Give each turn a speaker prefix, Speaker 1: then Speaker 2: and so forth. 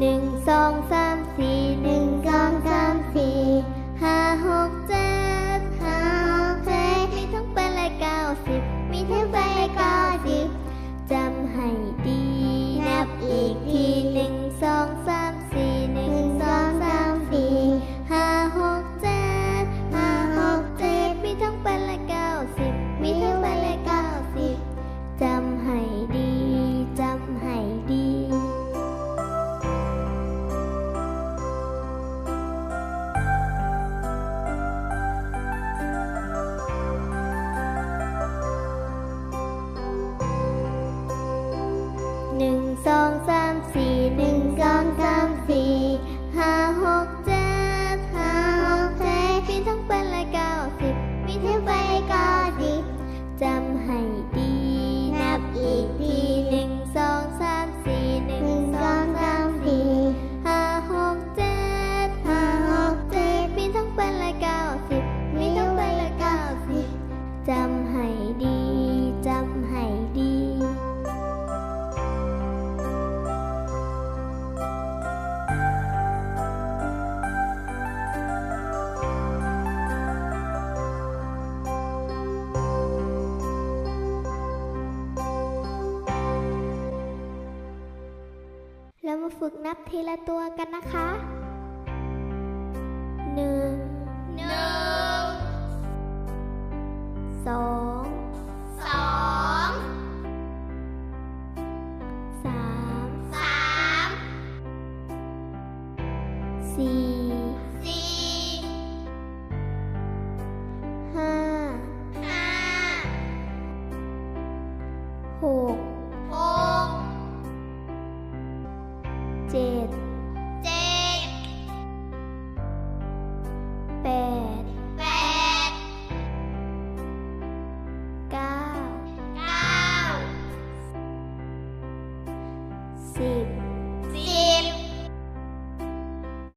Speaker 1: หนึ่งสองสามสี่หนึ่งสองสามสี่ จำให้ดี นับอีกทีหนึ่งสองสามสี่หนึ่งสองสามสี่ห้าหกเจ็ดห้าหกเจ็ดมีทั้งเป็นและเก้าสิบมีทั้งเป็นและเก้าสิบจำ ฝึกนับทีละตัวกันนะคะหนึ่ง
Speaker 2: หนึ่ง
Speaker 1: สอง
Speaker 2: สอง
Speaker 1: สาม
Speaker 2: สาม
Speaker 1: สี่
Speaker 2: สี่
Speaker 1: ห้า
Speaker 2: ห้า
Speaker 1: หก
Speaker 2: หก
Speaker 1: เจ็ด
Speaker 2: เจ็ด
Speaker 1: แปด
Speaker 2: แปด
Speaker 1: เก้า
Speaker 2: เก้า
Speaker 1: สิบ